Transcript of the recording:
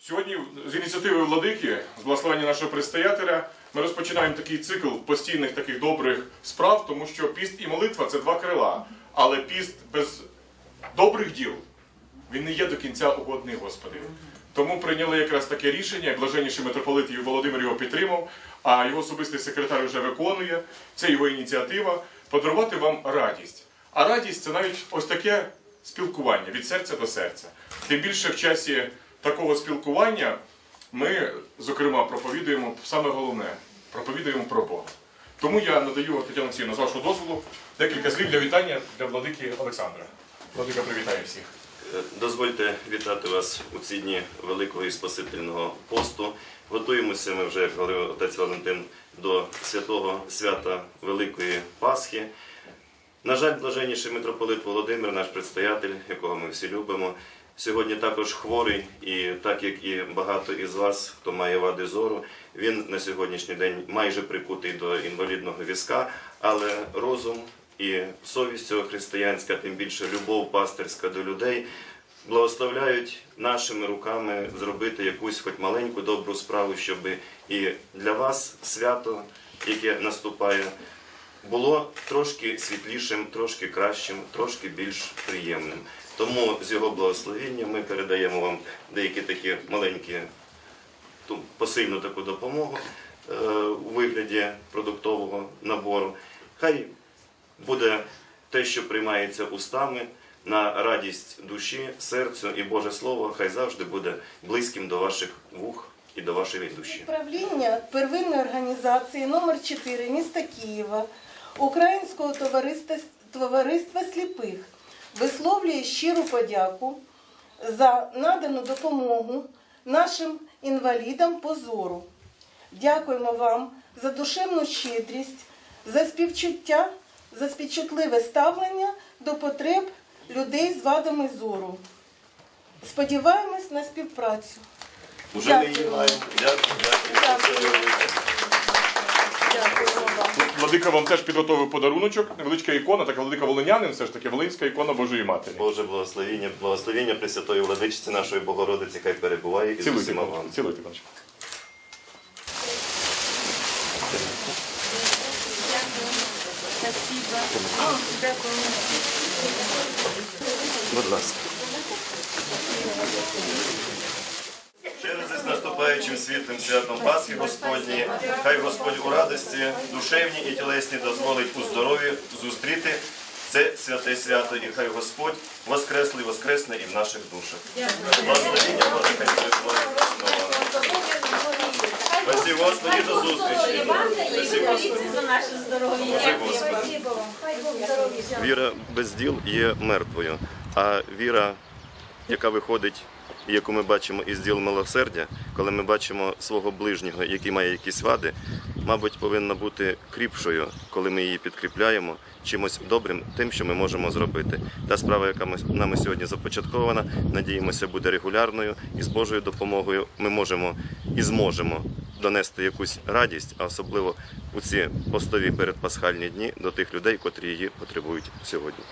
Сьогодні з ініціативи владики, з благословення нашого предстоятеля, ми розпочинаємо такий цикл постійних таких добрих справ, тому що піст і молитва це два крила. Але піст без добрих діл він не є до кінця угодний Господи. Тому прийняли якраз таке рішення, блаженніший митрополит Володимир його підтримав, а його особистий секретар вже виконує. Це його ініціатива подарувати вам радість. А радість це навіть ось таке спілкування від серця до серця. Тим більше в часі такого спілкування ми, зокрема, проповідуємо саме головне проповідуємо про Бога. Тому я надаю Тетяна Олексіївна, з вашого дозволу декілька слів для вітання для владики Олександра. Владика привітає всіх. Е, Дозвольте вітати вас у ці дні Великого і Спасительного посту. Готуємося ми вже, як говорив отець Валентин, до святого свята Великої Пасхи. На жаль, блаженніший митрополит Володимир, наш предстоятель, якого ми всі любимо, сьогодні також хворий, і так як і багато із вас, хто має вади зору, він на сьогоднішній день майже прикутий до інвалідного візка, але розум і совість цього християнська, тим більше любов пастирська до людей, благословляють нашими руками зробити якусь хоч маленьку добру справу, щоб і для вас свято, яке наступає, було трошки світлішим, трошки кращим, трошки більш приємним. Тому з його благословіння ми передаємо вам деякі такі маленькі посильну таку допомогу е, у вигляді продуктового набору. Хай буде те, що приймається устами на радість душі, серцю і Боже Слово, хай завжди буде близьким до ваших вух і до вашої душі. Управління первинної організації номер 4 міста Києва Українського товариства, товариства сліпих висловлює щиру подяку за надану допомогу нашим інвалідам по зору. Дякуємо вам за душевну щедрість, за співчуття, за співчутливе ставлення до потреб людей з вадами зору. Сподіваємось на співпрацю. Уже ми Дякую. Дякую, дякую. Дякую. Дякуємо вам. Владика вам теж підготовив подаруночок, невеличка ікона, така велика волинянин, все ж таки волинська ікона Божої Матері. Боже благословіння, благословіння Пресвятої Владичиці нашої Богородиці, хай перебуває і з Цілуйте, усіма паночку, вам. цілуйте, паночку. Будь ласка. Наступаючим світлим святом Пасхи Господньої, хай Господь у радості, душевній і тілесній дозволить у здоров'ї зустріти це святе свято, і хай Господь воскреслий, воскресне і в наших душах. Благословіння Боже, хай. Спасибо, Господі, до зустрічі. Спасибо, Господи. за наше здоров'я. Віра без діл є мертвою, а віра, яка виходить, яку ми бачимо із діл милосердя, коли ми бачимо свого ближнього, який має якісь вади, мабуть, повинна бути кріпшою, коли ми її підкріпляємо чимось добрим, тим, що ми можемо зробити. Та справа, яка ми нами сьогодні започаткована, надіємося, буде регулярною, і з Божою допомогою ми можемо і зможемо донести якусь радість, а особливо у ці постові передпасхальні дні до тих людей, котрі її потребують сьогодні.